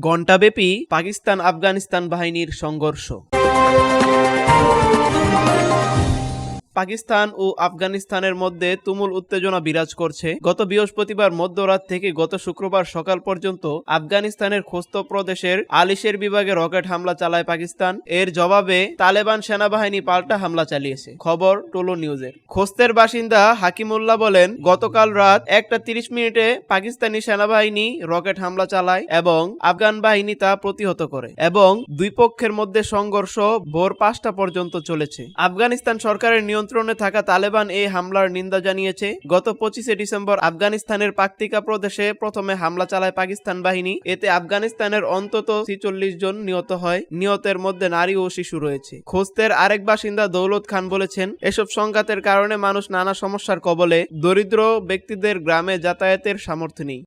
ঘণ্টাব্যাপী পাকিস্তান আফগানিস্তান বাহিনীর সংঘর্ষ। পাকিস্তান ও আফগানিস্তানের মধ্যে তুমুল উত্তেজনা বিরাজ করছে। গত বৃহস্পতিবার মধ্যরাত থেকে গত শুক্রবার সকাল পর্যন্ত আফগানিস্তানের খোস্ত প্রদেশের আলিশের বিভাগে রকেট হামলা চালায় পাকিস্তান। এর জবাবে তালেবান সেনাবাহিনী পাল্টা হামলা চালিয়েছে। খবর টোলো নিউজের। খোস্তের বাসিন্দা হাকিমুল্লাহ বলেন, গতকাল রাত একটা তিরিশ মিনিটে পাকিস্তানি সেনাবাহিনী রকেট হামলা চালায় এবং আফগান বাহিনী তা প্রতিহত করে এবং দুই পক্ষের মধ্যে সংঘর্ষ ভোর পাঁচটা পর্যন্ত চলেছে। আফগানিস্তান সরকারের নিয়ন্ত্রণে থাকা তালেবান এই হামলার নিন্দা জানিয়েছে। গত পঁচিশে ডিসেম্বর আফগানিস্তানের পাকতিকা প্রদেশে প্রথমে হামলা চালায় পাকিস্তান বাহিনী। এতে আফগানিস্তানের অন্তত ছিচল্লিশ জন নিহত হয়। নিহতের মধ্যে নারী ও শিশু রয়েছে। খোস্তের আরেক বাসিন্দা দৌলত খান বলেছেন, এসব সংঘাতের কারণে মানুষ নানা সমস্যার কবলে দরিদ্র ব্যক্তিদের গ্রামে যাতায়াতের সামর্থ্য নেই।